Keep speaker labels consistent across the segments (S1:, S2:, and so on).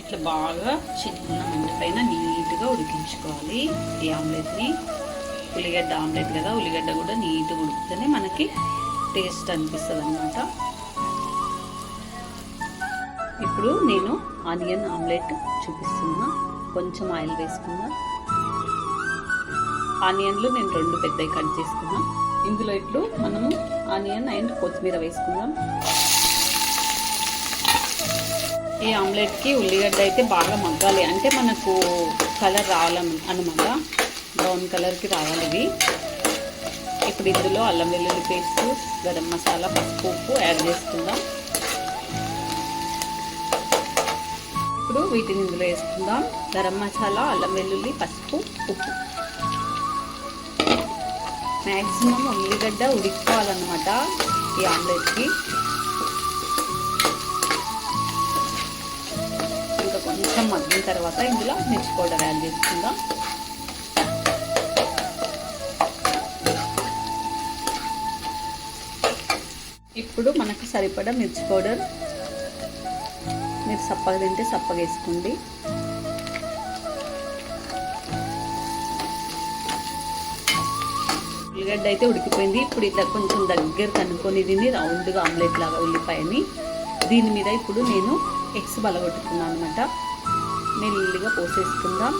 S1: ఇట్లా బాగా చిన్న మంట పైన నీట్గా ఉడికించుకోవాలి. ఈ ఆమ్లెట్ని. ఉల్లిగడ్డ ఆమ్లెట్ కదా ఉల్లిగడ్డ కూడా నీట్గా ఉడికితేనే మనకి టేస్ట్ అనిపిస్తుంది అనమాట ఇప్పుడు నేను ఆనియన్ ఆమ్లెట్ చూపిస్తున్నా. కొంచెం ఆయిల్ వేసుకున్నా. ఆనియన్లు నేను రెండు పెద్దవి కట్ చేసుకున్నా. ఇందులో ఇట్లు మనము ఆనియన్ అండ్ కొత్తిమీర వేసుకుందాం. ఈ ఆమ్లెట్కి ఉల్లిగడ్డ అయితే బాగా మగ్గాలి. అంటే మనకు కలర్ రావాలి అనమాట బ్రౌన్ కలర్కి రావాలి ఇవి. ఇప్పుడు ఇందులో అల్లం వెల్లుల్లి పేస్ట్ గరం మసాలా పసుపు ఉప్పు యాడ్ చేసుకుందాం. ఇప్పుడు వీటిని ఇందులో వేసుకుందాం. గరం మసాలా అల్లం వెల్లుల్లి పసుపు ఉప్పు. మ్యాక్సిమం ఉల్లిగడ్డ ఉడికిపోవాలన్నమాట ఈ ఆమ్లెట్కి. తర్వాత ఇందులో మిర్చి పౌడర్ యాడ్ చేసుకుందాం. ఇప్పుడు మనకు సరిపడా మిర్చి పౌడర్. మీరు సప్పగా తింటే సప్పగా వేసుకోండి. ఉల్లిగడ్డ అయితే ఉడికిపోయింది. ఇప్పుడు ఇట్లా కొంచెం దగ్గర కనుక్కొని దీన్ని రౌండ్గా ఆమ్లెట్ లాగా ఉల్లిపాయని దీని మీద ఇప్పుడు నేను ఎగ్స్ బలగొట్టుకున్నాను అనమాట మెల్లిగా పోసేసుకుందాం.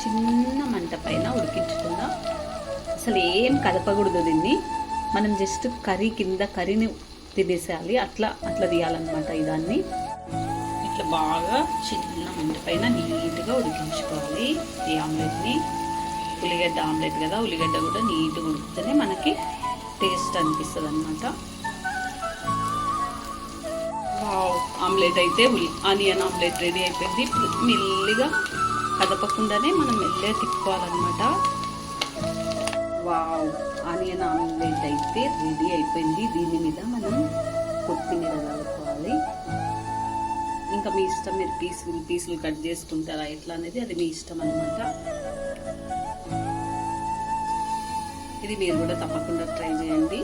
S1: చిన్న మంట పైన ఉడికించుకుందాం. అసలు ఏం కదపకూడదు దీన్ని. మనం జస్ట్ కర్రీ కింద కర్రీని తినేసేయాలి అట్లా అట్లా తీయాలన్నమాట ఇదాన్ని. ఇట్లా బాగా చిన్న మంట పైన నీట్గా ఉడికించుకోవాలి ఈ ఆమ్లెట్ని. ఉల్లిగడ్డ ఆమ్లెట్ కదా ఉల్లిగడ్డ కూడా నీట్గా ఉడికితేనే మనకి టేస్ట్ అనిపిస్తుంది అనమాట ఆమ్లెట్ అయితే ఆనియన్ ఆమ్లెట్ రెడీ అయిపోయింది. మెల్లిగా కదపకుండానే మనం మెల్లగా తిప్పుకోవాలన్నమాట. వావ్! ఆనియన్ ఆమ్లెట్ అయితే రెడీ అయిపోయింది. దీని మీద మనం కొత్తిమీర కలుపుకోవాలి. ఇంకా మీ ఇష్టం మీరు పీసులు పీసులు కట్ చేసుకుంటారా? ఎట్లా అనేది అది మీ ఇష్టం అనమాట ఇది మీరు కూడా తప్పకుండా ట్రై చేయండి.